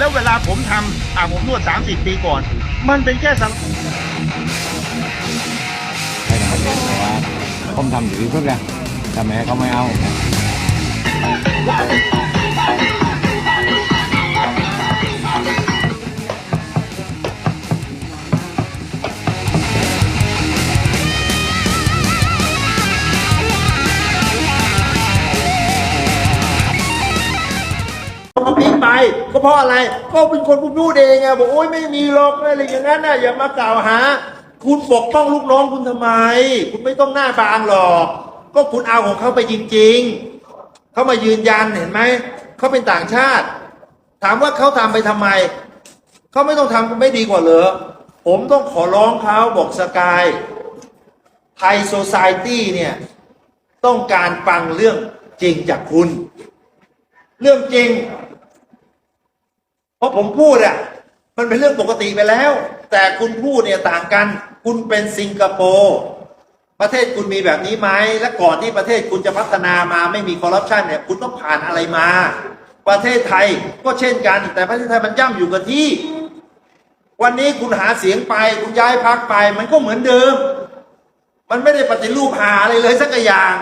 แล้วเวลาผมทำอ่าผมนวด 30 ปีก่อน มันเป็นแค่สังให้ทำเองแต่ว่าผมทำอยู่ที่สุดเลยทำไมเขาไม่เอา ก็เพราะอะไร ก็เป็นคนพูดเองไงบอกโอ๊ยไม่มีหรอกอะไรอย่างนั้นน่ะอย่ามากล่าวหา คุณปกป้องลูกน้องคุณทำไม คุณไม่ต้องหน้าบางหรอก ก็คุณเอาของเขาไปจริง ๆเขามายืนยันเห็นไหมเขาเป็นต่างชาติ ถามว่าเขาทำไปทำไมเขาไม่ต้องทำไม่ดีกว่าเหรอผมต้องขอร้องเขาบอกสกายไทยโซซายตี้เนี่ยต้องการฟังเรื่องจริงจากคุณ เรื่องจริง เพราะผมพูดอะมันเป็นเรื่องปกติไปแล้ว แต่คุณพูดเนี่ยต่างกัน คุณเป็นสิงคโปร์ประเทศคุณมีแบบนี้ไหมและก่อนที่ประเทศคุณจะพัฒนามาไม่มีคอร์รัปชันเนี่ยคุณต้องผ่านอะไรมา ประเทศไทยก็เช่นกัน แต่ประเทศไทยมันย่ำอยู่กับที่ วันนี้คุณหาเสียงไป คุณย้ายพักไป มันก็เหมือนเดิม มันไม่ได้ปฏิรูปหาอะไรเลยสักอย่าง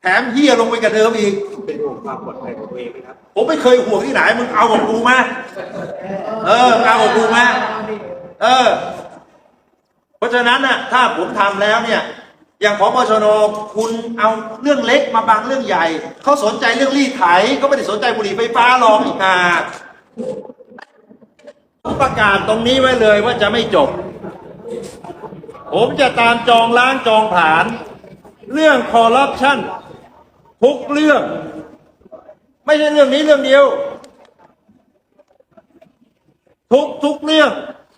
แถมเฮียลงไปกับเดิมอีกเป็น ความปลอดภัยของตัวเองไหมครับ ผมไม่เคยห่วงที่ไหนมึงเอากับกูมาเออเอากับกูมาเออ เพราะฉะนั้นน่ะ ถ้าผมทำแล้วเนี่ย อย่างขอพบชนคุณเอาเรื่องเล็กมาบังเรื่องใหญ่เขาสนใจเรื่องรีดไถเขาไม่ได้สนใจบุหรี่ไฟฟ้าหรอกอีกอ่าประกาศตรงนี้ไว้เลยว่าจะไม่จบ ผมจะตามจองล้างจองผลาญเรื่องคอร์รัปชันทุกเรื่อง ไม่ใช่เรื่องนี้เรื่องเดียว ทุกทุกเรื่อง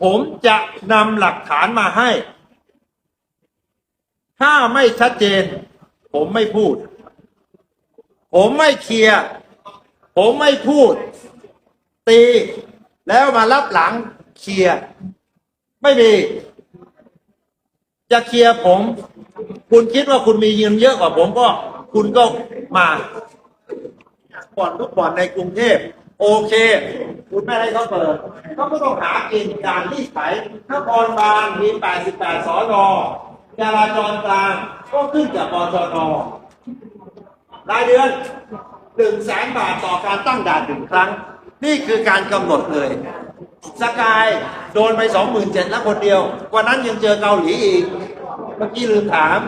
ผมจะนำหลักฐานมาให้ ถ้าไม่ชัดเจน ผมไม่พูด ผมไม่เคลียร์ผมไม่พูด ตี แล้วมารับหลังเคลียร์ไม่มี จะเคลียร์ผม คุณคิดว่าคุณมีเงินเยอะกว่าผมก็ คุณก็มา บ่อนทุกบ่อนในกรุงเทพโอเค คุณไม่ให้เขาเปิดเขาก็ต้องหากินการรีดไถนครบาลมี 88 สอนอจราจรกลางก็ขึ้นจากปชนรายเดือนหนึ่งแสนบาทต่อการตั้งด่านหนึ่งครั้ง นี่คือการกำหนดเลย สกายโดนไปสองหมื่นเจ็ดแล้วคนเดียว วันนั้นยังเจอเกาหลีอีก เมื่อกี้ลืมถาม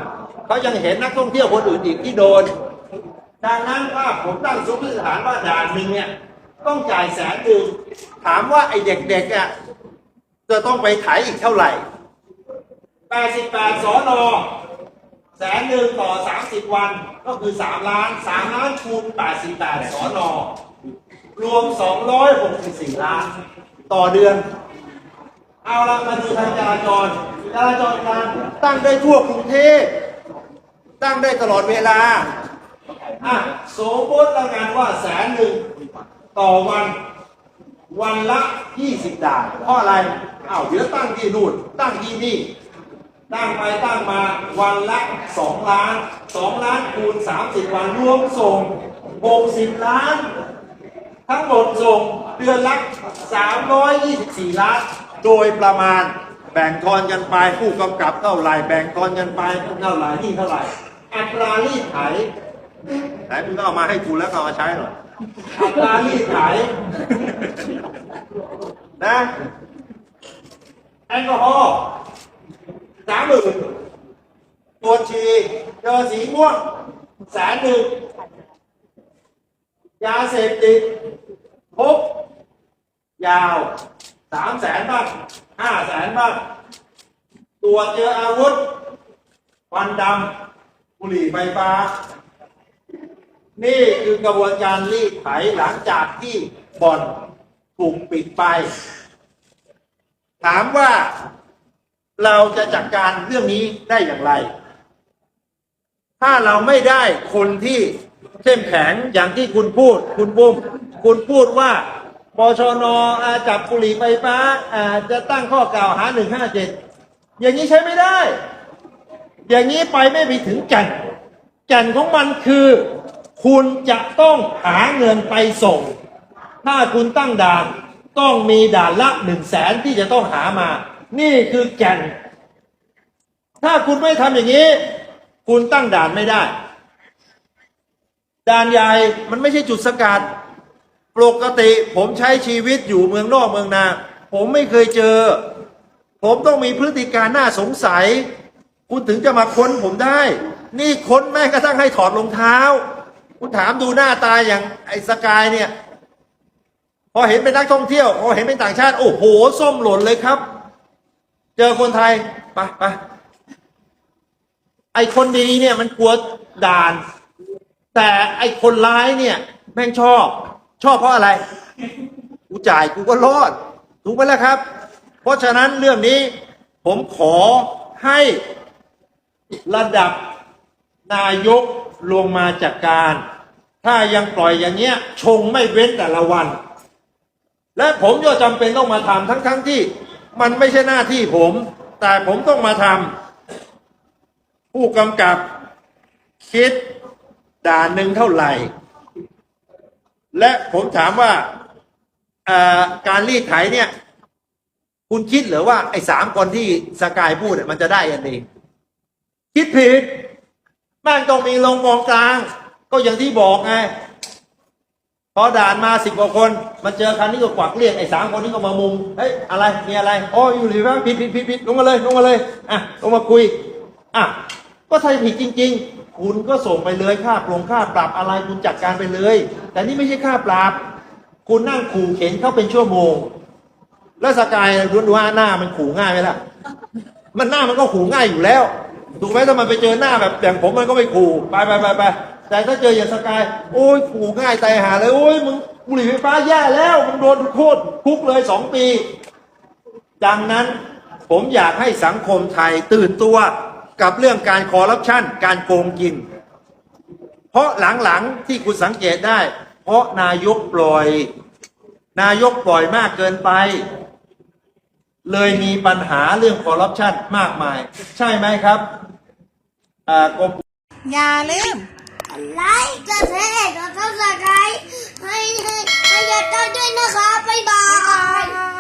เขายังเห็นนักท่องเที่ยวคนอื่นอีกที่โดน ดังนั้นถ้าผมตั้งสมมติฐานว่าด่านหนึ่งเนี่ย ต้องจ่ายแสนหนึ่งถามว่าไอ้เด็กๆอะจะต้องไปไถอีกเท่าไหร่ 88สอนอแสนหนึ่งต่อ 30 วันก็คือ 3 ล้าน 3 ล้านคูณ88สอนอรวม 264 ล้าน ต่อเดือน เอาละมาดูทางจราจรจราจรกลางตั้งได้ทั่วกรุงเทพตั้งได้ตลอดเวลา อะสมมติล้วกันว่าแสนหนึ่งต่อวัน วันละ 20 ด่านเพราะอะไรอ้าวเดี๋ยวตั้งที่นู่นตั้งที่นี่ ตั้งไปตั้งมาวันละ 2 ล้าน 2 ล้านคูณ 30 วันรวมส่ง 60 ล้าน ทั้งหมดส่งเดือนละ 324 ล้าน โดยประมาณแบ่งทอนกันไปผู้กำกับเท่าไหร่แบ่งทอนกันไปเท่าไหร่ที่เท่าไหร่อัตรารีดไถ ไหนมึงก็เอามาให้กูแล้วก็เอามาใช้หน่อยอัตรารีดไถนะแอลกอฮอล์สามหมื่นตรวจฉี่เจอสีม่วงแสนหนึ่งยาเสพติดพบยาวสามแสนบ้างห้าแสนบ้างตรวจเจออาวุธควันดำบุหรี่ไฟฟ้า นี่คือกระบวนการรีดไถหลังจากที่บ่อนถูกปิดไป ถามว่าเราจะจัดการเรื่องนี้ได้อย่างไร ถ้าเราไม่ได้คนที่เข้มแข็งอย่างที่คุณพูด คุณปุ้มคุณพูดว่าปชนอาจับบุหรี่ไฟฟ้าอาจะตั้งข้อกล่าวหาหนึ่งห้าเจ็ดอย่างนี้ใช้ไม่ได้ อย่างนี้ไปไม่ไปถึงแก่นแก่นของมันคือ คุณจะต้องหาเงินไปส่ง ถ้าคุณตั้งด่านต้องมีด่านละหนึ่งแสนที่จะต้องหามา นี่คือแก่น ถ้าคุณไม่ทำอย่างนี้ คุณตั้งด่านไม่ได้ ด่านใหญ่มันไม่ใช่จุดสกัดปกติผมใช้ชีวิตอยู่เมืองนอกเมืองนา ผมไม่เคยเจอ ผมต้องมีพฤติการน่าสงสัย คุณถึงจะมาค้นผมได้ นี่ค้นแม้กระทั่งให้ถอดรองเท้า คุณถามดูหน้าตาอย่างไอ้สกายเนี่ย พอเห็นเป็นนักท่องเที่ยว พอเห็นเป็นต่างชาติ โอ้โห ส้มหล่นเลยครับ เจอคนไทยไปไปไอ้คนดีเนี่ยมันกลัวด่าน แต่ไอ้คนร้ายเนี่ย แม่งชอบ ชอบเพราะอะไร กูจ่ายกูก็รอด ถูกไหมล่ะครับ เพราะฉะนั้นเรื่องนี้ผมขอให้ระดับนายกลงมาจัดการ ถ้ายังปล่อยอย่างเงี้ย ชงไม่เว้นแต่ละวัน และผมก็จำเป็นต้องมาทำทั้งๆที่ มันไม่ใช่หน้าที่ผม แต่ผมต้องมาทำผู้กำกับคิดด่านหนึ่งเท่าไหร่ และผมถามว่าการรีดไถเนี่ย คุณคิดหรือว่าไอ้สามคนที่สกายพูดมันจะได้อันเองคิดผิดแม่งต้องมีลงกองกลาง ก็อย่างที่บอกไงพอด่านมาสิบกว่าคนมาเจอคันนี้ก็กวักเรียกไอ้สามคนนี้ก็มามุงเฮ้ยอะไรมีอะไรอ๋ออยู่หรือว่าผิดผิดผิดผิดลงมาเลยลงมาเลยอะลงมาคุยอะก็ถ้าผิดจริง ๆ คุณก็ส่งไปเลยค่าปรงค่าปรับอะไรคุณจัดการไปเลย แต่นี่ไม่ใช่ค่าปรับ คุณนั่งขู่เข็นเข้าเป็นชั่วโมง แล้วสกายรู้ว่าหน้ามันขู่ง่ายไหมล่ะ มันหน้ามันก็ขู่ง่ายอยู่แล้วถูกไหมถ้ามันไปเจอหน้าแบบอย่างผมมันก็ไม่ขู่ไปไปไปไป แต่ถ้าเจออย่างสกาย โอ้ยขู่ง่ายตายหาเลย โอ้ยมึงบุหรี่ไฟฟ้าแย่แล้ว มึงโดนโทษคุกเลยสองปี ดังนั้นผมอยากให้สังคมไทยตื่นตัวกับเรื่องการคอร์รัปชันการโกงกิน เพราะหลังๆที่คุณสังเกตได้ เพราะนายกปล่อย นายกปล่อยมากเกินไป เลยมีปัญหาเรื่องคอร์รัปชันมากมาย ใช่ไหมครับอ่ากอย่าลืม ไลค์กดแชร์กดซับสไครต์ให้ให้ให้ยายต้อยด้วยนะคะบ๊ายบาย